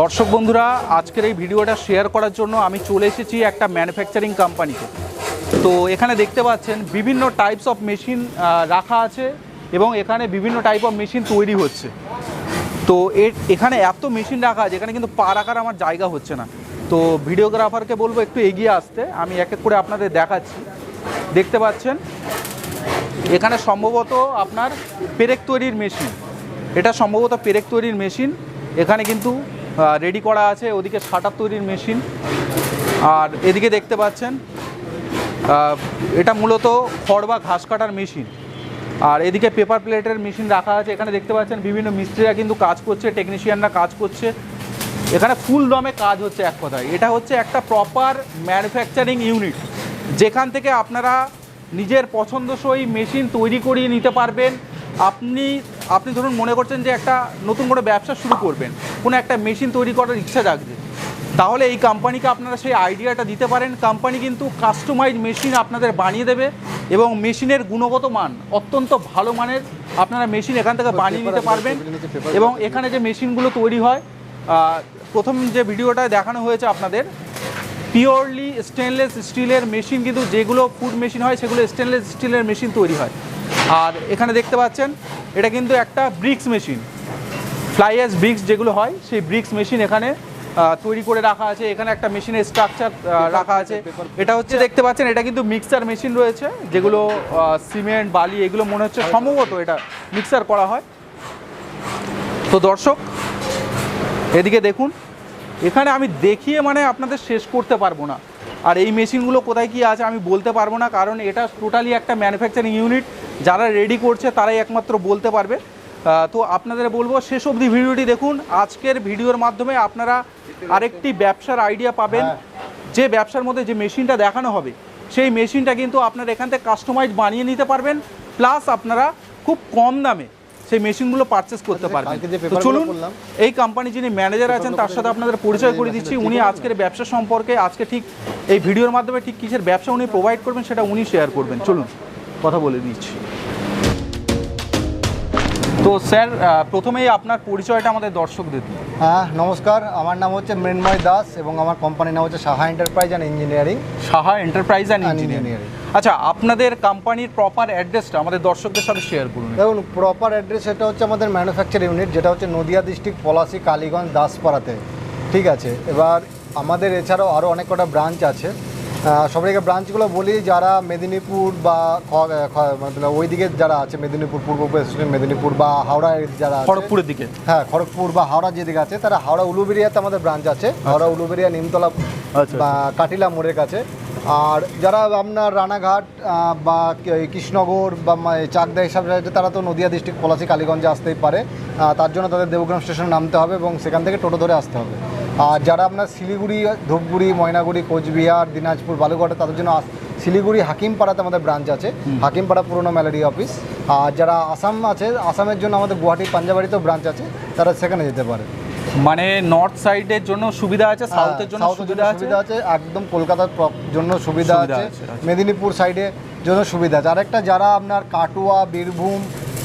দর্শক বন্ধুরা, আজকের এই ভিডিওটা শেয়ার করার জন্য আমি চলে এসেছি একটা ম্যানুফ্যাকচারিং কোম্পানিতে তো। এখানে দেখতে পাচ্ছেন, বিভিন্ন টাইপস অফ মেশিন রাখা আছে এবং এখানে বিভিন্ন টাইপ অফ মেশিন তৈরি হচ্ছে। তো এর, এখানে এত মেশিন রাখা আছে, এখানে কিন্তু পা রাখার আমার জায়গা হচ্ছে না। তো ভিডিওগ্রাফারকে বলব একটু এগিয়ে আসতে, আমি এক এক করে আপনাদের দেখাচ্ছি। দেখতে পাচ্ছেন, এখানে সম্ভবত আপনার পেরেক তৈরির মেশিন এটা সম্ভবত পেরেক তৈরির মেশিন এখানে কিন্তু রেডি করা আছে, ওদিকে শাটার তৈরির মেশিন আর এদিকে দেখতে পাচ্ছেন এটা মূলত খড় বা ঘাস কাটার মেশিন আর এদিকে পেপার প্লেটের মেশিন রাখা আছে, এখানে দেখতে পাচ্ছেন বিভিন্ন মিস্ত্রিরা কিন্তু কাজ করছে টেকনিশিয়ানরা কাজ করছে। এখানে ফুল দমে কাজ হচ্ছে এক কথায়। এটা হচ্ছে একটা প্রপার ম্যানুফ্যাকচারিং ইউনিট যেখান থেকে আপনারা নিজের পছন্দসই মেশিন তৈরি করিয়ে নিতে পারবেন। আপনি আপনি ধরুন মনে করছেন যে একটা নতুন করে ব্যবসা শুরু করবেন কোনো একটা মেশিন তৈরি করার ইচ্ছা জাগছে তাহলে এই কোম্পানিকে আপনারা সেই আইডিয়াটা দিতে পারেন। কোম্পানি কিন্তু কাস্টমাইজ মেশিন আপনাদের বানিয়ে দেবে এবং মেশিনের গুণগত মান অত্যন্ত ভালো মানের আপনারা মেশিন এখান থেকে বানিয়ে নিতে পারবেন এবং এখানে যে মেশিনগুলো তৈরি হয় প্রথম যে ভিডিওটা দেখানো হয়েছে আপনাদের পিওরলি স্টেনলেস স্টিলের মেশিন কিন্তু যেগুলো ফুড মেশিন হয় সেগুলো স্টেনলেস স্টিলের মেশিন তৈরি হয়। আর এখানে দেখতে পাচ্ছেন এটা কিন্তু একটা bricks machine fly ash bricks যেগুলো হয় সেই ব্রিক্স মেশিন এখানে তৈরি করে রাখা আছে। এখানে একটা মেশিনের স্ট্রাকচার রাখা আছে। এটা হচ্ছে দেখতে পাচ্ছেন এটা কিন্তু মিক্সার মেশিন রয়েছে যেগুলো সিমেন্ট বালি এগুলো মনে হচ্ছে সম্ভবত এটা মিক্সার করা হয়। তো দর্শক এদিকে দেখুন এখানে আমি দেখিয়ে মানে আপনাদের শেষ করতে পারব না। আর এই মেশিনগুলো কোথায় কি আছে আমি বলতে পারব না কারণ এটা টোটালি একটা ম্যানুফ্যাকচারিং ইউনিট যারা রেডি করছে তারাই একমাত্র বলতে পারবে। তো আপনাদের বলব শেষ অবধি ভিডিওটি দেখুন। আজকের ভিডিওর মাধ্যমে আপনারা আরেকটি ব্যবসার আইডিয়া পাবেন। যে ব্যবসার মধ্যে যে মেশিনটা দেখানো হবে সেই মেশিনটা কিন্তু আপনারা এখান থেকে কাস্টমাইজ বানিয়ে নিতে পারবেন। প্লাস আপনারা খুব কম দামে সেই মেশিনগুলো পারচেস করতে পারবেন। তো চলুন এই কোম্পানি যিনি ম্যানেজার আছেন তার সাথে আপনাদের পরিচয় করে দিচ্ছি। উনি আজকের ব্যবসা সম্পর্কে আজকে ঠিক এই ভিডিওর মাধ্যমে ঠিক কিসের ব্যবসা উনি প্রোভাইড করবেন সেটা উনি শেয়ার করবেন। চলুন কথা বলে দিচ্ছি তো স্যার প্রথমেই আপনার পরিচয়টা আমাদের দর্শকদের দিন। হ্যাঁ নমস্কার। আমার নাম হচ্ছে মৃন্ময় দাস এবং আমার কোম্পানির নাম হচ্ছে Saha enterprise and engineering Saha enterprise and engineering আচ্ছা আপনাদের কোম্পানির প্রপার অ্যাড্রেসটা আমাদের দর্শকদের সাথে শেয়ার করুন। দেখুন প্রপার অ্যাড্রেস এটা হচ্ছে আমাদের ম্যানুফ্যাকচার ইউনিট যেটা হচ্ছে নদিয়া ডিস্ট্রিক্ট পলাশি কালীগঞ্জ দাসপাড়াতে। ঠিক আছে? এবার আমাদের এছাড়াও আরও অনেক কটা ব্রাঞ্চ আছে। সবাইকে ব্রাঞ্চগুলো বলি যারা মেদিনীপুর বা মানে ওইদিকে যারা আছে মেদিনীপুর পূর্ব পশ্চিম মেদিনীপুর বা হাওড়া যারা খড়গপুরের দিকে? হ্যাঁ খড়গপুর বা হাওড়া যেদিকে আছে তারা হাওড়া উলুবেরিয়াতে আমাদের ব্রাঞ্চ আছে। হাওড়া উলুবেরিয়া নিমতলা আচ্ছা। বা কাটিলা মোড়ের কাছে। আর যারা আপনার রানাঘাট বা কি- কৃষ্ণনগর বা চাকদা হিসাবে তারা তো নদিয়া ডিস্ট্রিক্ট পলাশি কালীগঞ্জে আসতেই পারে। তার জন্য তাদের দেবগ্রাম স্টেশনে নামতে হবে এবং সেখান থেকে টোটো ধরে আসতে হবে। আর যারা আপনার শিলিগুড়ি ধূপগুড়ি ময়নাগুড়ি কোচবিহার দিনাজপুর বালুঘাটে তাদের জন্য আস- শিলিগুড়ি হাকিমপাড়াতে আমাদের ব্রাঞ্চ আছে। হাকিমপাড়া পুরনো ম্যালেরিয়া অফিস আর যারা আসাম আছে আসামের জন্য আমাদের গুয়াহাটি পাঞ্জাবাড়িতেও ব্রাঞ্চ আছে তারা সেখানে যেতে পারে। মানে নর্থ সাইডের জন্য সুবিধা আছে সাউথের জন্য হ্যাঁ, সুবিধা আছে? সুবিধা আছে একদম কলকাতার জন্য সুবিধা আছে আচ্ছা। মেদিনীপুর সাইডে জন্য সুবিধা আছে। আরেকটা যারা আপনার কাটুয়া বীরভূম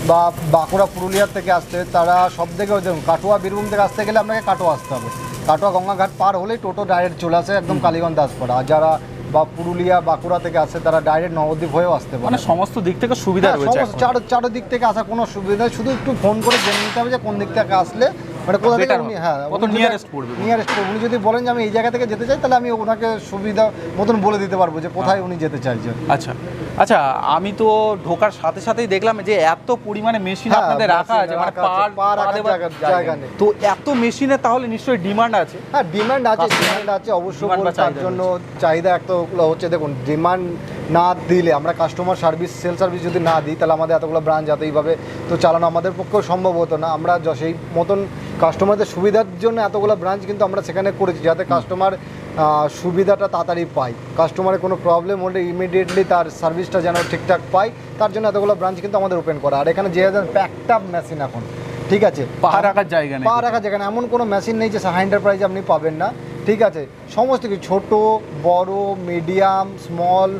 বা বাঁকুড়া পুরুলিয়ার থেকে আসতে তারা সব থেকে কাটুয়া বীরভূম থেকে আসতে গেলে আপনাকে কাটোয়া আসতে হবে। কাটোয়া গঙ্গাঘাট পার হলেই টোটো ডাইরেক্ট চলে আসে একদম কালীগঞ্জ দাসপাড়া আর যারা বা পুরুলিয়া বাঁকুড়া থেকে আসে তারা ডাইরেক্ট নবদ্বীপ হয়েও আসতে পারে। মানে সমস্ত দিক থেকে সুবিধা হ্যাঁ, রয়েছে সমস্ত চার চারদিক থেকে আসা কোনো সুবিধা নেই, শুধু একটু ফোন করে জেনে নিতে হবে যে কোন দিক থেকে আসলে মানে কোথা থেকে Better হ্যাঁ কত nearest পড়বে? নিয়ারেস্ট পড়বে উনি যদি বলেন যে আমি এই জায়গা থেকে যেতে চাই তাহলে আমি ওনাকে সুবিধা মতন বলে দিতে পারব যে কোথায় উনি যেতে চাইছেন। আচ্ছা। আচ্ছা আমি তো ঢোকার সাথে সাথেই দেখলাম যে এত পরিমাণে মেশিন হ্যাঁ, আপনাদের রাখা আছে মানে পার জায়গা- নেই। তো এত মেশিনে তাহলে নিশ্চয়ই ডিমান্ড আছে? হ্যাঁ ডিমান্ড আছে ডিমান্ড আছে অবশ্যই তার জন্য চাহিদা একটা হচ্ছে দেখুন ডিমান্ড না দিলে আমরা কাস্টমার সার্ভিস সেল সার্ভিস যদি না দিই তাহলে আমাদের এতগুলো ব্রাঞ্চ এতইভাবে তো চালানো আমাদের পক্ষেও সম্ভব হতো না। আমরা য- সেই মতন কাস্টমারদের সুবিধার জন্য এতগুলো ব্রাঞ্চ কিন্তু আমরা সেখানে করেছি যাতে কাস্টমার সুবিধাটা তাড়াতাড়ি পায়। কাস্টমারের কোনো প্রবলেম হলে ইমিডিয়েটলি তার সার্ভিসটা যেন ঠিকঠাক পাই তার জন্য এতগুলো ব্রাঞ্চ কিন্তু আমাদের ওপেন করা। আর এখানে যেহেতু প্যাকটাপ মেশিন এখন ঠিক আছে? পা রাখার জায়গা নেই পা রাখার জায়গা এমন কোনো মেশিন নেই যে সাহা এন্টারপ্রাইজে আপনি পাবেন না ঠিক আছে? সমস্ত কিছু ছোটো বড় মিডিয়াম স্মল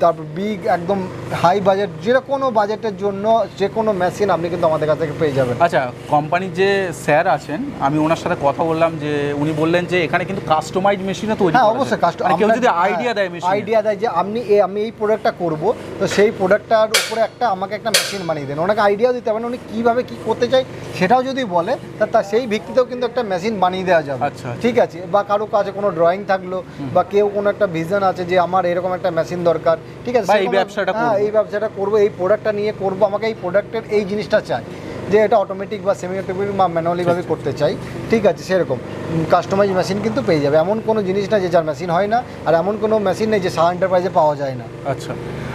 তারপর বিগ একদম হাই বাজেট যে কোনো বাজেটের জন্য যে কোনো মেশিন আপনি কিন্তু আমাদের কাছ থেকে পেয়ে যাবেন। আচ্ছা কোম্পানির যে স্যার আছেন আমি ওনার সাথে কথা বললাম যে উনি বললেন যে এখানে কিন্তু কাস্টমাইজ মেশিনও তৈরি হ্যাঁ অবশ্যই যায়। কাস্ট মানে কেউ যদি আইডিয়া দেয় মেশিন আইডিয়া দেয় যে আপনি আমি এই প্রোডাক্টটা করব তো সেই প্রোডাক্টটার উপরে একটা আমাকে একটা মেশিন বানিয়ে দেন। ওনাকে আইডিয়া দিতে হবে না, উনি কীভাবে কী করতে চাই সেটাও যদি বলে তা তার সেই ভিত্তিতেও কিন্তু একটা মেশিন বানিয়ে দেওয়া যাবে। আচ্ছা, আচ্ছা। ঠিক আছে? বা কারও কাছে কোনো ড্রয়িং থাকল বা কেউ কোনো একটা ভিজন আছে যে আমার এরকম একটা মেশিন দরকার। ঠিক আছে এই ব্যবসাটা হ্যাঁ এই ব্যবসাটা করব এই প্রোডাক্টটা নিয়ে করব আমাকে এই প্রোডাক্টের এই জিনিসটা চাই। যে এটা অটোমেটিক বা সেমি অটোমেটিক বা ম্যানুয়ালিভাবে করতে চাই। ঠিক আছে সেরকম। কাস্টমাইজ মেশিন কিন্তু পেয়ে যাবে। এমন কোনো জিনিস না যে যার মেশিন হয় না আর এমন কোনো মেশিন নেই যে সাহা এন্টারপ্রাইজে পাওয়া যায় না। আচ্ছা।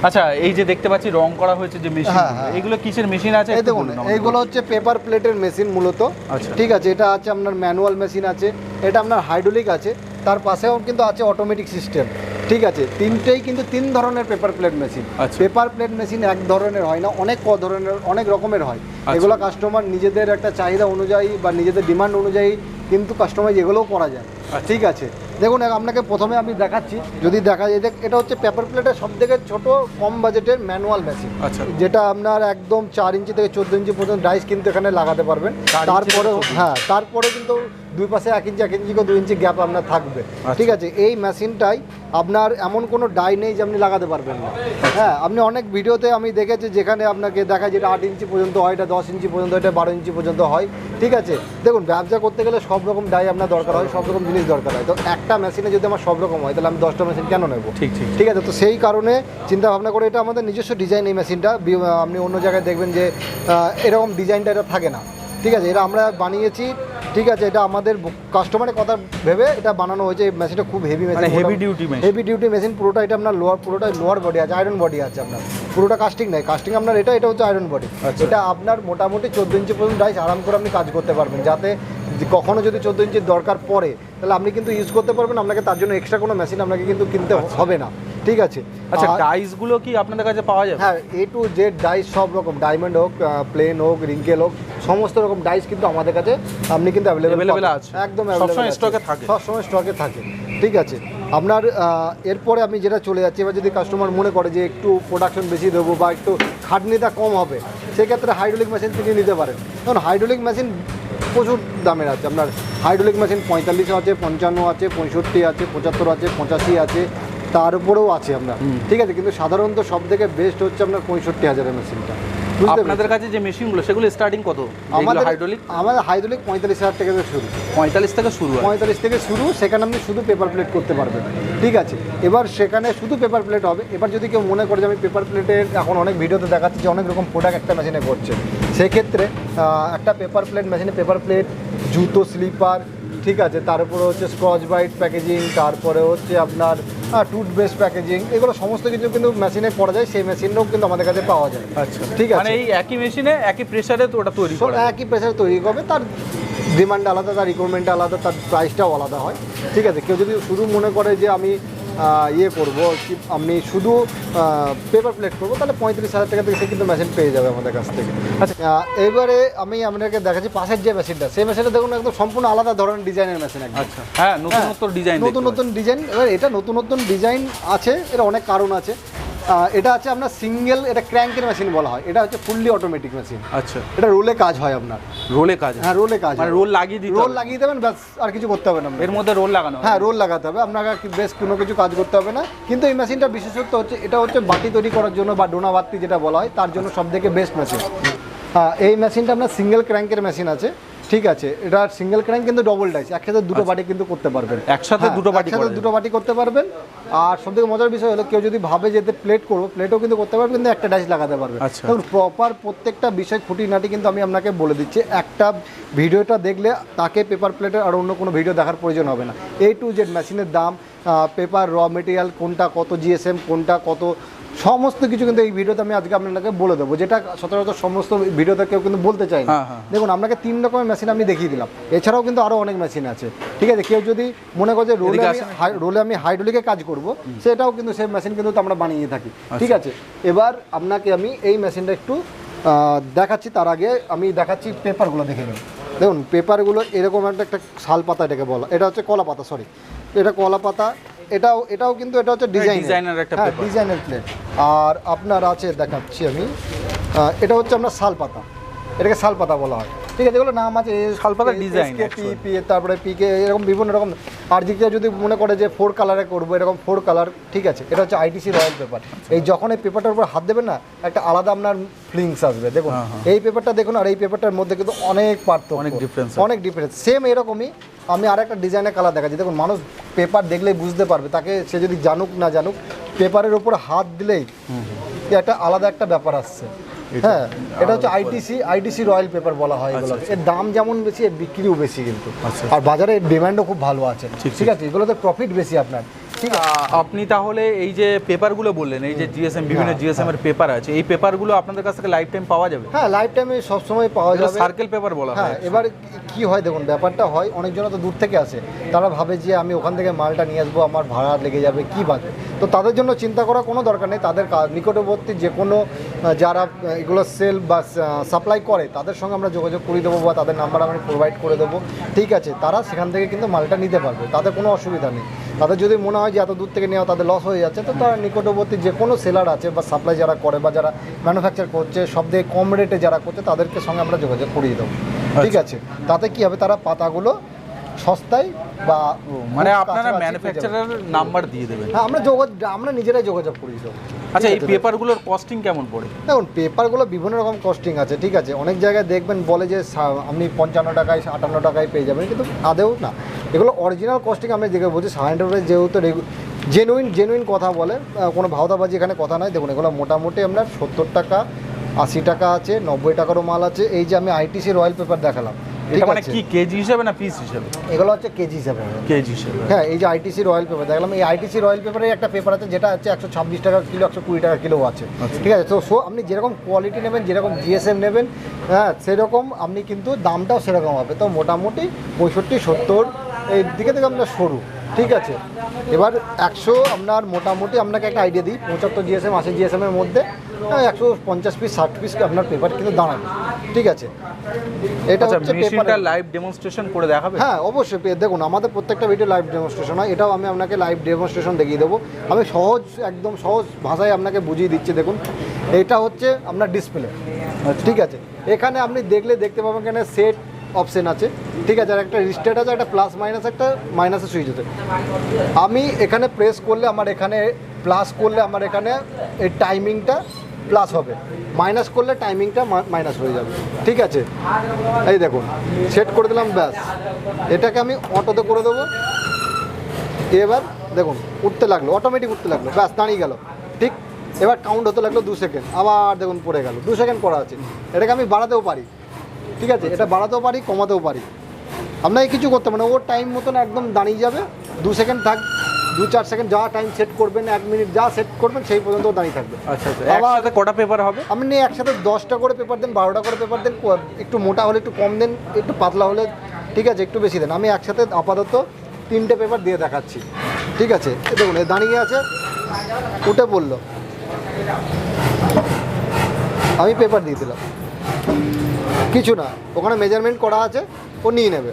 আচ্ছা এই যে দেখতে পাচ্ছি রং করা হয়েছে যে মেশিন হ্যাঁ, হ্যাঁ। এগুলো কিসের মেশিন আছে এই দেখুন এইগুলো হচ্ছে পেপার প্লেটের মেশিন মূলত। আচ্ছা। ঠিক আছে এটা আছে আপনার ম্যানুয়াল মেশিন আছে এটা আপনার হাইড্রোলিক আছে তার পাশেও কিন্তু আছে অটোমেটিক সিস্টেম ঠিক আছে তিনটেই কিন্তু তিন ধরনের paper plate machine. Paper plate machine এক ধরনের হয় না অনেক ক ধরনের অনেক রকমের হয়। আচ্ছা। এগুলো কাস্টমার নিজেদের একটা চাহিদা অনুযায়ী বা নিজেদের ডিমান্ড অনুযায়ী কিন্তু কাস্টমাইজ এগুলোও করা যায়। আচ্ছা। ঠিক আছে। দেখুন আপনাকে প্রথমে আমি দেখাচ্ছি যদি দেখা যায় দেখ এটা হচ্ছে পেপার প্লেটের সব থেকে ছোট কম বাজেটের ম্যানুয়াল মেশিন যেটা আপনার একদম চার ইঞ্চি থেকে চোদ্দ ইঞ্চি পর্যন্ত ডাইস কিন্তু এখানে লাগাতে পারবেন। তারপরেও হ্যাঁ তারপরে কিন্তু দুই পাশে এক ইঞ্চি এক ইঞ্চি করে দুই ইঞ্চি গ্যাপ আপনার থাকবে। আচ্ছা। ঠিক আছে এই মেশিনটাই আপনার এমন কোনো ডাই নেই যে আপনি লাগাতে পারবেন না। হ্যাঁ আপনি অনেক ভিডিওতে আমি দেখেছি যেখানে আপনাকে দেখায় যেটা আট ইঞ্চি পর্যন্ত হয় এটা দশ ইঞ্চি পর্যন্ত এটা বারো ইঞ্চি পর্যন্ত হয়। ঠিক আছে দেখুন ব্যবসা করতে গেলে সব রকম ডাই আপনার দরকার হয় সব রকম জিনিস দরকার হয়। তো একটা মেশিনে যদি আমার সব রকম হয় তাহলে আমি দশটা মেশিন কেন নেব? ঠিক ঠিক ঠিক। আছে তো সেই কারণে চিন্তা ভাবনা করে এটা আমাদের নিজস্ব ডিজাইন এই মেশিনটা আপনি অন্য জায়গায় দেখবেন যে এরকম ডিজাইনটা এটা থাকে না। ঠিক আছে এটা আমরা বানিয়েছি ঠিক আছে এটা আমাদের কাস্টমারের কথা ভেবে এটা বানানো হয়েছে এই মেশিনটা খুব heavy machine heavy duty heavy duty machine পুরোটা এটা আপনার লোয়ার পুরোটা লোয়ার বডি আছে আয়রন বডি আছে আপনার। পুরোটা কাস্টিং নেই কাস্টিং আপনার এটা এটা হচ্ছে আয়রন বডি আচ্ছা। এটা আপনার মোটামুটি চোদ্দ ইঞ্চি পর্যন্ত ডাইস আরাম করে আপনি কাজ করতে পারবেন যাতে কখনো যদি চোদ্দ ইঞ্চির দরকার পড়ে তাহলে আপনি কিন্তু ইউজ করতে পারবেন আপনাকে তার জন্য এক্সট্রা কোনো মেশিন আপনাকে কিন্তু কিনতে হবে না। ঠিক আছে। আচ্ছা ডাইসগুলো কি আপনাদের কাছে পাওয়া যাবে? হ্যাঁ এ টু জেড ডাইস সব রকম ডায়মন্ড হোক প্লেন হোক রিঙ্কেল হোক সমস্ত রকম ডাইস কিন্তু আমাদের কাছে আপনি কিন্তু অ্যাভেলেবেল আছে। একদম সবসময় এ থাকে। সবসময় স্টকে থাকে। ঠিক আছে। আপনার এরপরে আমি যেটা চলে যাচ্ছি এবার যদি কাস্টমার মনে করে যে একটু প্রোডাকশন বেশি দেবো বা একটু খাটনিটা কম হবে সেক্ষেত্রে হাইড্রোলিক মেশিন তিনি নিতে পারেন। কারণ হাইড্রোলিক মেশিন প্রচুর দামের আছে। আপনার হাইড্রোলিক মেশিন পঁয়তাল্লিশ আছে পঞ্চান্ন আছে পঁয়ষট্টি আছে পঁচাত্তর আছে পঁচাশি আছে তার উপরেও আছে আমরা। ঠিক আছে কিন্তু সাধারণত সব থেকে বেস্ট হচ্ছে আপনার পঁয়ষট্টি হাজারের মেশিনটা আপনাদের কাছে যে মেশিনগুলো সেগুলো স্টার্টিং কত? আমাদের হাইড্রোলিক আমাদের হাইড্রোলিক পঁয়তাল্লিশ হাজার থেকে শুরু। পঁয়তাল্লিশ থেকে শুরু পঁয়তাল্লিশ থেকে শুরু সেখানে আপনি শুধু পেপার প্লেট করতে পারবেন। ঠিক আছে এবার সেখানে শুধু পেপার প্লেট হবে। এবার যদি কেউ মনে করে যে আমি পেপার প্লেটের এখন অনেক ভিডিওতে দেখাচ্ছি যে অনেক রকম প্রোডাক্ট একটা মেশিনে করছে। সেক্ষেত্রে একটা পেপার প্লেট মেশিনে পেপার প্লেট জুতো স্লিপার ঠিক আছে তারপরে হচ্ছে স্কচ বাইট প্যাকেজিং তারপরে হচ্ছে আপনার টুথবেস্ট প্যাকেজিং এগুলো সমস্ত কিছু কিন্তু মেশিনে পড়া যায় সেই মেশিনও কিন্তু আমাদের কাছে পাওয়া যায়। আচ্ছা। ঠিক আছে। মানে এই একই মেশিনে একই প্রেসারে তো ওটা তৈরি করা একই প্রেসারে তৈরি হবে তার ডিমান্ড আলাদা তার রিকোয়ারমেন্ট আলাদা তার প্রাইসটাও আলাদা হয়। ঠিক আছে কেউ যদি শুধু মনে করে যে আমি ইয়ে করব কি আমি শুধু পেপার প্লেট করব তাহলে পঁয়ত্রিশ হাজার টাকা থেকে সে কিন্তু মেশিন পেয়ে যাবে আমাদের কাছ থেকে। আচ্ছা। এবারে আমি আপনাকে দেখাচ্ছি পাশের যে মেশিনটা সেই মেশিনটা দেখুন একদম সম্পূর্ণ আলাদা ধরনের ডিজাইনের মেশিন আচ্ছা। হ্যাঁ নতুন নতুন ডিজাইন নতুন নতুন ডিজাইন এবার এটা নতুন নতুন ডিজাইন আছে এর অনেক কারণ আছে। এটা আছে আপনার সিঙ্গেল এটা ক্র্যাঙ্কের মেশিন বলা হয়। এটা হচ্ছে ফুললি অটোমেটিক মেশিন আচ্ছা। এটা রোলে কাজ হয় আপনার। রোলে কাজ হ্যাঁ? রোলে কাজ মানে হয়। রোল লাগিয়ে দিতে রোল লাগিয়ে দেবেন ব্যাস আর কিছু করতে হবে না এর মধ্যে রোল লাগানো হ্যাঁ রোল লাগাতে হবে। আপনাকে বেশ কোনো কিছু কাজ করতে হবে না। কিন্তু এই মেশিনটা বিশেষত্ব হচ্ছে এটা হচ্ছে বাটি তৈরি করার জন্য বা ডোনা বাতি যেটা বলা হয় তার জন্য সব থেকে বেস্ট মেশিন হ্যাঁ এই মেশিনটা আপনার সিঙ্গেল ক্র্যাঙ্কের মেশিন আছে। ঠিক আছে এটা সিঙ্গেল ক্র্যাঙ্ক কিন্তু ডবল ডাইস একসাথে দুটো বাটি কিন্তু করতে পারবেন। আচ্ছা। একসাথে হ্যাঁ, দুটো বাটি একসাথে দুটো বাটি করতে পারবেন। আর সব থেকে মজার বিষয় হলো কেউ যদি ভাবে যে প্লেট করব প্লেটও কিন্তু করতে পারবে কিন্তু একটা ডাইস লাগাতে পারবে। আচ্ছা। দেখুন প্রপার প্রত্যেকটা বিষয় খুঁটিনাটি কিন্তু আমি আপনাকে বলে দিচ্ছি। একটা ভিডিওটা দেখলে তাকে পেপার প্লেটের আর অন্য কোনো ভিডিও দেখার প্রয়োজন হবে না। এ টু জেড মেশিনের দাম পেপার র মেটেরিয়াল কোনটা কত জিএসএম কোনটা কত সমস্ত কিছু কিন্তু এই ভিডিওতে আমি আজকে আপনাকে বলে দেবো। যেটা সচরাচর সমস্ত ভিডিওতে কেউ কিন্তু বলতে চায় না। হ্যাঁ, হ্যাঁ। দেখুন আপনাকে তিন রকমের মেশিন আমি দেখিয়ে দিলাম। এছাড়াও কিন্তু আরও অনেক মেশিন আছে। ঠিক আছে কেউ যদি মনে করে যে রোলে আমি রোলে আমি হাইড্রোলিকে কাজ করব সেটাও কিন্তু সেই মেশিন কিন্তু আমরা বানিয়ে থাকি। ঠিক আছে এবার আপনাকে আমি এই মেশিনটা একটু দেখাচ্ছি। তার আগে আমি দেখাচ্ছি পেপারগুলো দেখে নেব। দেখুন পেপারগুলো এরকম একটা একটা শাল পাতা এটাকে বলা এটা হচ্ছে কলা পাতা সরি এটা কলা পাতা এটাও এটাও কিন্তু এটা হচ্ছে ডিজাইন designer একটা হ্যাঁ। ডিজাইনের প্লেট আর আপনার আছে দেখাচ্ছি আমি। এটা হচ্ছে আপনার শাল পাতা। এটাকে শাল পাতা বলা হয়। ঠিক আছে এগুলো নাম আছে শালপাতার design পি actually। পি তারপরে পিকে এরকম বিভিন্ন রকম। আর দিকে যদি মনে করে যে ফোর কালারে করব এরকম ফোর কালার ঠিক আছে এটা হচ্ছে আইটিসি রয়্যাল পেপার এই যখন এই পেপারটার উপর হাত দেবেন না একটা আলাদা আপনার ফিলিংস আসবে দেখুন। হ্যাঁ, হ্যাঁ। এই পেপারটা দেখুন আর এই পেপারটার মধ্যে কিন্তু অনেক পার্থক্য। অনেক ডিফারেন্স অনেক ডিফারেন্স সেম এরকমই আমি আর একটা ডিজাইনের কালার দেখাচ্ছি। দেখুন মানুষ পেপার দেখলেই বুঝতে পারবে তাকে সে যদি জানুক না জানুক পেপারের উপর হাত দিলেই একটা আলাদা একটা ব্যাপার আসছে। হ্যাঁ এটা হচ্ছে আইটিসি আইটিসি রয়্যাল পেপার বলা হয় এগুলো। এর দাম যেমন বেশি এর বিক্রিও বেশি কিন্তু। আচ্ছা। আর বাজারে ডিমান্ডও খুব ভালো আছে। ঠিক আছে এগুলোতে প্রফিট বেশি আপনার। ঠিক আপনি তাহলে এই যে পেপারগুলো বললেন এই যে জিএসএম বিভিন্ন হ্যাঁ, জিএসএম এর পেপার আছে এই পেপারগুলো আপনাদের কাছ থেকে লাইফ টাইম পাওয়া যাবে? হ্যাঁ লাইফ টাইমে সবসময় পাওয়া যাবে। সার্কেল পেপার বলা হ্যাঁ। হয় এবার কি হয় দেখুন ব্যাপারটা হয় অনেকজন তো দূর থেকে আসে। তারা ভাবে যে আমি ওখান থেকে মালটা নিয়ে আসব আমার ভাড়া লেগে যাবে কি বাজে তো তাদের জন্য চিন্তা করা কোনো দরকার নেই তাদের নিকটবর্তী যে কোনো যারা এগুলো সেল বা সাপ্লাই করে তাদের সঙ্গে আমরা যোগাযোগ করে দেবো বা তাদের নাম্বার আমি প্রোভাইড করে দেবো। ঠিক আছে তারা সেখান থেকে কিন্তু মালটা নিতে পারবে তাদের কোনো অসুবিধা নেই। তাদের যদি মনে হয় যে এত দূর থেকে নেওয়া তাদের লস হয়ে যাচ্ছে তো তারা নিকটবর্তী যে কোনো সেলার আছে বা সাপ্লাই যারা করে বা যারা ম্যানুফ্যাকচার করছে সব থেকে কম রেটে যারা করছে তাদেরকে সঙ্গে আমরা যোগাযোগ করিয়ে দেবো। ঠিক আছে? তাতে কি হবে? তারা পাতাগুলো সস্তায় বা মানে আপনারা ম্যানুফ্যাকচারার নাম্বার দিয়ে দেবেন। হ্যাঁ আমরা যোগাযোগ আমরা নিজেরাই যোগাযোগ করিয়ে দেবো। আচ্ছা এই পেপারগুলোর কস্টিং কেমন পড়ে? দেখুন পেপারগুলো বিভিন্ন রকম কস্টিং আছে ঠিক আছে। অনেক জায়গায় দেখবেন বলে যে আপনি পঞ্চান্ন টাকায় আটান্ন টাকায় পেয়ে যাবেন। কিন্তু আদেও না। এগুলো অরিজিনাল কস্টিং আমি দেখে বলছি সাহান্ড্রেডে যেহেতু জেনুইন জেনুইন কথা বলে কোনো ভাওতাবাজি এখানে কথা নয় দেখুন এগুলো মোটামুটি আপনার সত্তর টাকা আশি টাকা আছে নব্বই টাকারও মাল আছে। এই যে আমি আইটিসি রয়্যাল পেপার দেখালাম এটা মানে কি কেজি হিসাবে না পিস হিসাবে? এগুলো হচ্ছে কেজি হিসাবে। কেজি হিসাবে। হ্যাঁ এই যে আইটিসি রয়্যাল পেপার দেখলাম এই আইটিসি রয়্যাল পেপারে একটা পেপার আছে যেটা হচ্ছে একশো ছাব্বিশ টাকা কিলো একশো কুড়ি টাকা কিলো আছে। আচ্ছা। ঠিক আছে তো সো আপনি যেরকম কোয়ালিটি নেবেন যেরকম জিএসএম নেবেন হ্যাঁ সেরকম আপনি কিন্তু দামটাও সেরকম হবে। তো মোটামুটি পঁয়ষট্টি সত্তর এই দিকে থেকে আপনার সরু। ঠিক আছে। এবার একশো আপনার মোটামুটি আপনাকে একটা আইডিয়া দিই পঁচাত্তর জিএসএম আশি জিএসএম এর মধ্যে একশো পঞ্চাশ পিস ষাট পিস আপনার পেপার কিন্তু দাঁড়াবে। ঠিক আছে? এটা আচ্ছা হচ্ছে লাইভ ডেমনস্ট্রেশন করে দেখাবে? হ্যাঁ অবশ্যই দেখুন আমাদের প্রত্যেকটা ভিডিও লাইভ ডেমনস্ট্রেশন হয়। এটাও আমি আপনাকে লাইভ ডেমনস্ট্রেশন দেখিয়ে দেবো। আমি সহজ একদম সহজ ভাষায় আপনাকে বুঝিয়ে দিচ্ছি দেখুন। এটা হচ্ছে আপনার ডিসপ্লে ঠিক আছে? এখানে আপনি দেখলে দেখতে পাবেন এখানে সেট অপশন আছে। ঠিক আছে, আর একটা রিস্টেট আছে, একটা প্লাস মাইনাস একটা মাইনাসের সুইচ আছে আমি এখানে প্রেস করলে আমার এখানে প্লাস করলে আমার এখানে এই টাইমিংটা প্লাস হবে। মাইনাস করলে টাইমিংটা মাইনাস হয়ে যাবে। ঠিক আছে? এই দেখুন সেট করে দিলাম, ব্যাস। এটাকে আমি অটোতে করে দেবো। এবার দেখুন, উঠতে লাগল অটোমেটিক উঠতে লাগল। ব্যাস, দাঁড়িয়ে গেল। ঠিক, এবার কাউন্ট হতে লাগল দু সেকেন্ড আবার দেখুন, পড়ে গেল। দু সেকেন্ড করা আছে। এটাকে আমি বাড়াতেও পারি। ঠিক আছে? এটা বাড়াতেও পারি কমাতেও পারি। আপনাকে কিছু করতে পারেন ওর টাইম মতন একদম দাঁড়িয়ে যাবে। দু সেকেন্ড থাক দু চার সেকেন্ড যা টাইম সেট করবেন এক মিনিট যা সেট করবেন সেই পর্যন্ত ও দাঁড়িয়ে থাকবে। আচ্ছা আচ্ছা। কটা পেপার হবে? আপনি একসাথে দশটা করে পেপার দেন বারোটা করে পেপার দেন একটু মোটা হলে একটু কম দেন একটু পাতলা হলে ঠিক আছে একটু বেশি দেন। আমি একসাথে আপাতত তিনটে পেপার দিয়ে দেখাচ্ছি। ঠিক আছে? দেখুন এ দাঁড়িয়ে আছে উঠে পড়ল। আমি পেপার দিয়ে দিলাম। কিছু না। ওখানে মেজারমেন্ট করা আছে ও নিয়ে নেবে।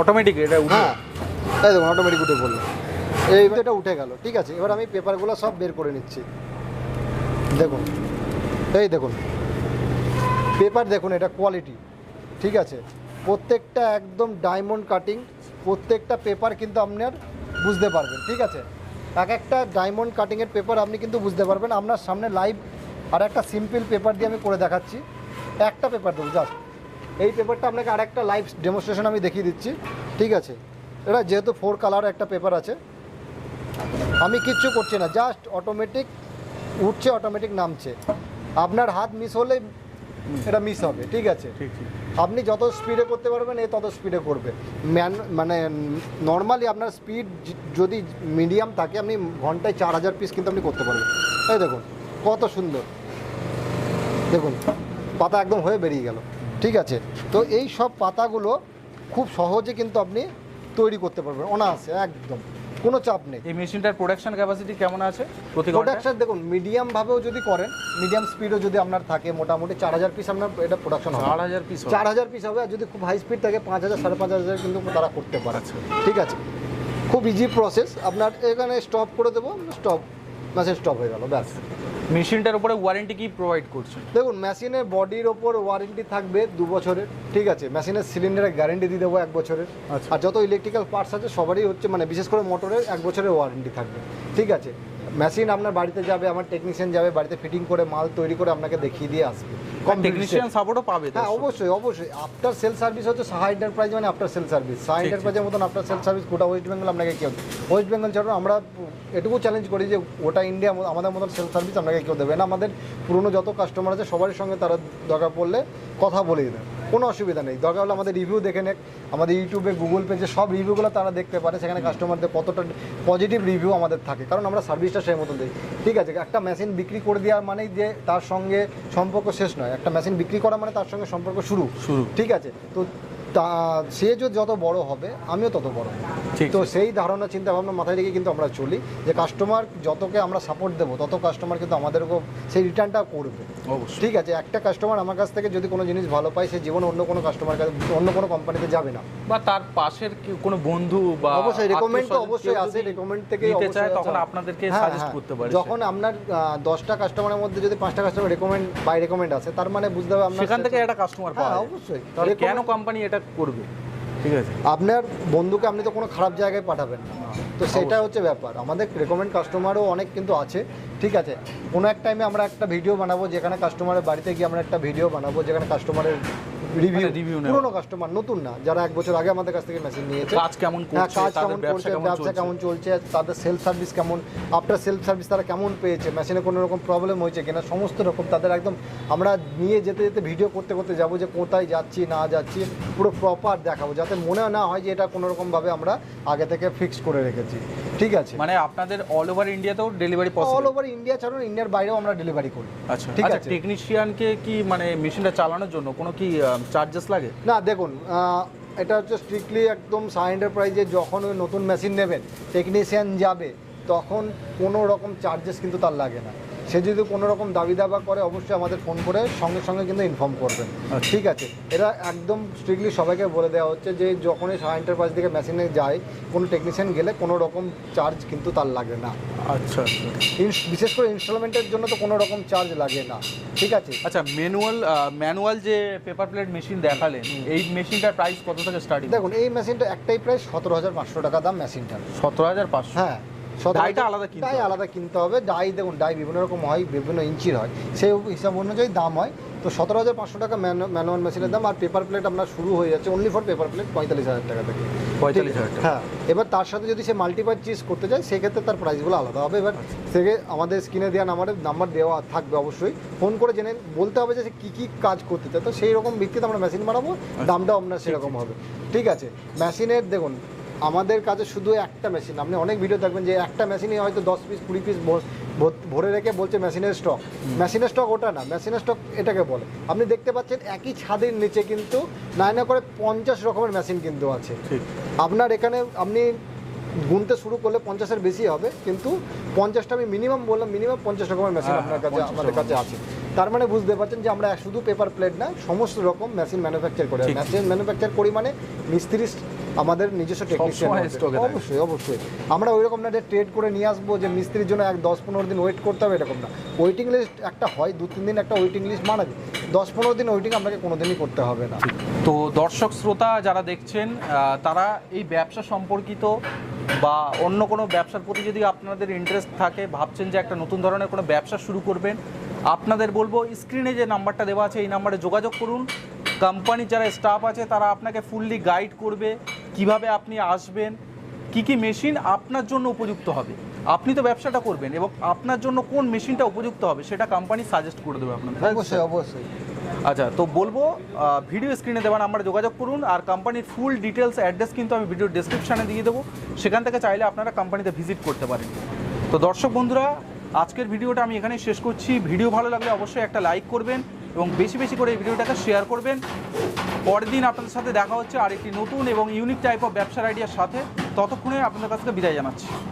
অটোমেটিক এটা উঠে হ্যাঁ। তাই দেখুন অটোমেটিক উঠে পড়ল। এই এটা উঠে গেল ঠিক আছে। এবার আমি পেপারগুলো সব বের করে নিচ্ছি। দেখুন এই দেখুন। পেপার দেখুন এটা কোয়ালিটি ঠিক আছে। প্রত্যেকটা একদম ডায়মন্ড কাটিং প্রত্যেকটা পেপার কিন্তু আপনার বুঝতে পারবেন ঠিক আছে। এক একটা ডায়মন্ড কাটিংয়ের পেপার আপনি কিন্তু বুঝতে পারবেন। আপনার সামনে লাইভ আর একটা সিম্পল পেপার দিয়ে আমি করে দেখাচ্ছি। একটা পেপার দেবো জাস্ট এই পেপারটা আপনাকে আরেকটা লাইভ ডেমনস্ট্রেশন আমি দেখিয়ে দিচ্ছি। ঠিক আছে? এটা যেহেতু ফোর কালার একটা পেপার আছে। আমি কিচ্ছু করছি না জাস্ট অটোমেটিক উঠছে অটোমেটিক নামছে। আপনার হাত মিস হলে এটা মিস হবে ঠিক আছে? আপনি যত স্পিডে করতে পারবেন এ তত স্পিডে করবে। ম্যান মানে নর্মালি আপনার স্পিড যদি মিডিয়াম থাকে আপনি ঘন্টায় চার হাজার পিস কিন্তু আপনি করতে পারবেন। এই দেখুন কত সুন্দর। দেখুন পাতা একদম হয়ে বেরিয়ে গেল ঠিক আছে? তো এই সব পাতাগুলো খুব সহজে কিন্তু আপনি তৈরি করতে পারবেন অনায়াসে একদম। কোনো চাপ নেই। এই মেশিনটার প্রোডাকশন ক্যাপাসিটি কেমন আছে? প্রতি প্রোডাকশন দেখুন মিডিয়াম ভাবেও যদি করেন মিডিয়াম স্পিডও যদি আপনার থাকে মোটামুটি চার হাজার পিস আপনার এটা প্রোডাকশন হবে। চার হাজার পিস চার হাজার পিস হবে আর যদি খুব হাই স্পিড থাকে পাঁচ হাজার সাড়ে পাঁচ হাজার কিন্তু তারা করতে পারে। আচ্ছা। ঠিক আছে? খুব ইজি প্রসেস আপনার এখানে স্টপ করে দেবো স্টপ মেসেজ স্টপ হয়ে গেল ব্যাস। মেশিনটার উপরে ওয়ারেন্টি কি প্রোভাইড করছে? দেখুন মেশিনে বডির ওপর ওয়ারেন্টি থাকবে দু বছরের ঠিক আছে? মেশিনের সিলিন্ডারে গ্যারেন্টি দিয়ে দেবো এক বছরের। আচ্ছা। আর যত ইলেকট্রিক্যাল পার্টস আছে সবারই হচ্ছে মানে বিশেষ করে মোটরের এক বছরের ওয়ারেন্টি থাকবে ঠিক আছে? মেশিন আপনার বাড়িতে যাবে আমার টেকনিশিয়ান যাবে বাড়িতে ফিটিং করে মাল তৈরি করে আপনাকে দেখিয়ে দিয়ে আসবে। টেকনিশিয়ান সাপোর্টও পাবে হ্যাঁ অবশ্যই অবশ্যই। আফটার সেল সার্ভিস হচ্ছে সাহা এন্টারপ্রাইজ মানে আফটার সেল সার্ভিস সাহা এন্টারপ্রাইজের মতন আফটার সেল সার্ভিস গোটা ওয়েস্ট বেঙ্গল আপনাকে কেউ ওয়েস্ট বেঙ্গল ছাড়াও আমরা এটুকু চ্যালেঞ্জ করি যে ওটা ইন্ডিয়া আমাদের মতন সেল সার্ভিস আপনাকে কেউ দেবে না। আমাদের পুরনো যত কাস্টমার আছে সবার সঙ্গে তারা দরকার পড়লে কথা বলে দেয় কোনো অসুবিধা নেই। দরকার হলে আমাদের রিভিউ দেখে নেক। আমাদের ইউটিউবে গুগল পেজে সব রিভিউগুলো তারা দেখতে পারে। সেখানে কাস্টমারদের কতটা পজিটিভ রিভিউ আমাদের থাকে। কারণ আমরা সার্ভিসটা সেই মতন দিই। ঠিক আছে একটা মেশিন বিক্রি করে দেওয়ার মানেই যে তার সঙ্গে সম্পর্ক শেষ নয়। একটা মেশিন বিক্রি করা মানে তার সঙ্গে সম্পর্ক শুরু। শুরু। ঠিক আছে তো তা সে যদি যত বড় হবে আমিও তত বড় তো সেই ধারণা চিন্তা ভাবনা মাথায় রেখে কিন্তু আমরা চলি যে কাস্টমার যতকে আমরা সাপোর্ট দেবো তত কাস্টমার কিন্তু আমাদেরকেও সেই রিটার্নটা করবে। অবশ্যই। ঠিক আছে একটা কাস্টমার আমার কাছ থেকে যদি কোনো জিনিস ভালো পায় সে জীবনে অন্য কোনো কাস্টমার কাছে অন্য কোনো কোম্পানিতে যাবে না। বা তার পাশের কি- কোনো বন্ধু বা অবশ্যই রেকমেন্ড তো অবশ্যই আসে রেকমেন্ড থেকে। তখন আপনাদেরকে হ্যাঁ, সাজেস্ট হ্যাঁ। করতে পারে যখন আপনার দশটা কাস্টমারের মধ্যে যদি পাঁচটা কাস্টমার রেকমেন্ড বাই রেকমেন্ড আছে তার মানে বুঝতে হবে আপনার সেখান থেকে একটা কাস্টমার হ্যাঁ পাওয়া অবশ্যই। তাহলে কেন কোম্পানি এটা করবে ঠিক আছে? আপনার বন্ধুকে আপনি তো কোনো খারাপ জায়গায় পাঠাবেন না। তো সেটা হচ্ছে ব্যাপার। আমাদের রেকমেন্ড কাস্টমারও অনেক কিন্তু আছে ঠিক আছে? কোনো এক টাইমে আমরা একটা ভিডিও বানাবো যেখানে কাস্টমারের বাড়িতে গিয়ে আমরা একটা ভিডিও বানাবো যেখানে কাস্টমারের রিভিউ মানে review কাস্টমার নতুন না যারা এক বছর আগে আমাদের কাছ থেকে মেশিন নিয়েছে। কাজ কেমন হ্যাঁ করছে কাজ কেমন ব্যবসা করছে কেমন ব্যবসা চলছে কেমন চলছে? তাদের সেলফ সার্ভিস কেমন আফটার সেলফ সার্ভিস তারা কেমন পেয়েছে মেশিনে কোনো রকম প্রবলেম হয়েছে কিনা সমস্ত রকম তাদের একদম আমরা নিয়ে যেতে যেতে ভিডিও করতে করতে যাব যে কোথায় যাচ্ছি না যাচ্ছি পুরো প্রপার দেখাবো যাতে মনে না হয় যে এটা কোনো রকমভাবে আমরা আগে থেকে ফিক্স করে রেখেছি। ঠিক আছে? মানে আপনাদের অল ওভার ইন্ডিয়াতেও ডেলিভারি অল ওভার ইন্ডিয়া ছাড়ুন ইন্ডিয়ার বাইরেও আমরা ডেলিভারি করি। আচ্ছা ঠিক আচ্ছা আছে। টেকনিশিয়ানকে কি মানে মেশিনটা চালানোর জন্য কোনো কি চার্জেস লাগে? না, দেখুন এটা হচ্ছে স্ট্রিক্টলি একদম সাই এন্টারপ্রাইজে যখন ওই নতুন মেশিন নেবেন টেকনিশিয়ান যাবে তখন কোনো রকম চার্জেস কিন্তু তার লাগে না। সে যদি কোনো রকম দাবি দাবা করে অবশ্যই আমাদের ফোন করে সঙ্গে সঙ্গে কিন্তু ইনফর্ম করবেন। আচ্ছা। ঠিক আছে? এটা একদম স্ট্রিক্টলি সবাইকে বলে দেওয়া হচ্ছে যে যখনই সাই এন্টারপ্রাইজ থেকে মেশিনে যায় কোনো টেকনিশিয়ান গেলে কোনো রকম চার্জ কিন্তু তার লাগে না। আচ্ছা আচ্ছা। বিশেষ করে ইনস্টলমেন্টের জন্য তো কোনো রকম চার্জ লাগে না। ঠিক আছে? আচ্ছা ম্যানুয়াল ম্যানুয়াল যে পেপার প্লেট মেশিন দেখালেন এই মেশিনটার প্রাইস কত থেকে স্টার্টিং দেখুন এই মেশিনটা একটাই প্রাইস সতেরো হাজার পাঁচশো টাকা দাম মেশিনটা সতেরো হাজার পাঁচশো? হ্যাঁ। ডাইটা আলাদা কিনতে ডাই আলাদা কিনতে হবে। ডাই দেখুন ডাই বিভিন্ন রকম হয় বিভিন্ন ইঞ্চির হয়। সেই হিসাব অনুযায়ী দাম হয়। তো সতেরো হাজার পাঁচশো টাকা ম্যানুয়াল মেশিনের দাম আর পেপার প্লেট আপনার শুরু হয়ে যাচ্ছে অনলি ফর পেপার প্লেট পঁয়তাল্লিশ হাজার টাকা থেকে। পঁয়তাল্লিশ হাজার হ্যাঁ এবার তার সাথে যদি সে মাল্টিপার চিজ করতে চায় সেক্ষেত্রে তার প্রাইসগুলো আলাদা হবে। এবার আচ্ছা। থেকে আমাদের স্ক্রিনে দেওয়া নাম্বারে নাম্বার দেওয়া থাকবে অবশ্যই। ফোন করে জেনে বলতে হবে যে সে কী কী কাজ করতে চায়। তো সেই রকম ভিত্তিতে আমরা মেশিন বানাবো আচ্ছা। দামটাও আপনার সেরকম হবে। ঠিক। আছে? মেশিনের দেখুন আমাদের কাছে শুধু একটা মেশিন আপনি অনেক ভিডিও দেখবেন যে একটা মেশিনে হয়তো দশ পিস কুড়ি পিস ভরে রেখে বলছে মেশিনের স্টক মেশিনের স্টক ওটা না মেশিনের স্টক এটাকে বলে। আপনি দেখতে পাচ্ছেন একই ছাদের নিচে কিন্তু নায়না করে পঞ্চাশ রকমের মেশিন কিন্তু আছে। আপনার এখানে আপনি গুনতে শুরু করলে পঞ্চাশের বেশি হবে কিন্তু পঞ্চাশটা আমি মিনিমাম বললাম মিনিমাম পঞ্চাশ রকমের মেশিন হ্যাঁ, আপনার কাছে আমাদের কাছে আছে। তার মানে বুঝতে পারছেন যে আমরা শুধু পেপার প্লেট না সমস্ত রকম মেশিন ম্যানুফ্যাকচার করি মেশিন ম্যানুফ্যাকচার করি মানে মিস্ত্রি আমাদের নিজস্ব টেকনিশিয়ান। অবশ্যই অবশ্যই। আমরা ওই রকম না যে ট্রেড করে নিয়ে আসব যে মিস্ত্রির জন্য এক দশ পনেরো দিন ওয়েট করতে হবে এরকম না। ওয়েটিং লিস্ট একটা হয় দু তিন দিন একটা ওয়েটিং লিস্ট মানা যায় দশ পনেরো দিন ওয়েটিং আপনাকে কোনোদিনই করতে হবে না। তো দর্শক শ্রোতা যারা দেখছেন তারা এই ব্যবসা সম্পর্কিত বা অন্য কোনো ব্যবসার প্রতি যদি আপনাদের ইন্টারেস্ট থাকে ভাবছেন যে একটা নতুন ধরনের কোনো ব্যবসা শুরু করবেন আপনাদের বলব স্ক্রিনে যে নাম্বারটা দেওয়া আছে এই নাম্বারে যোগাযোগ করুন। কোম্পানির যারা স্টাফ আছে তারা আপনাকে ফুললি গাইড করবে। কীভাবে আপনি আসবেন কি কি মেশিন আপনার জন্য উপযুক্ত হবে। আপনি তো ব্যবসাটা করবেন এবং আপনার জন্য কোন মেশিনটা উপযুক্ত হবে সেটা কোম্পানি সাজেস্ট করে দেবে আপনাকে। অবশ্যই অবশ্যই। আচ্ছা তো বলব ভিডিও স্ক্রিনে দেওয়া নাম্বারে যোগাযোগ করুন আর কোম্পানির ফুল ডিটেলস অ্যাড্রেস কিন্তু আমি ভিডিও ডেসক্রিপশানে দিয়ে দেবো। সেখান থেকে চাইলে আপনারা কোম্পানিতে ভিজিট করতে পারেন। তো দর্শক বন্ধুরা আজকের ভিডিওটা আমি এখানেই শেষ করছি। ভিডিও ভালো লাগলে অবশ্যই একটা লাইক করবেন। এবং বেশি বেশি করে এই ভিডিওটাকে শেয়ার করবেন। পরের দিন আপনাদের সাথে দেখা হচ্ছে আর একটি নতুন এবং ইউনিক টাইপ অফ ব্যবসার আইডিয়ার সাথে। ততক্ষণে আপনাদের কাছ থেকে বিদায় জানাচ্ছি।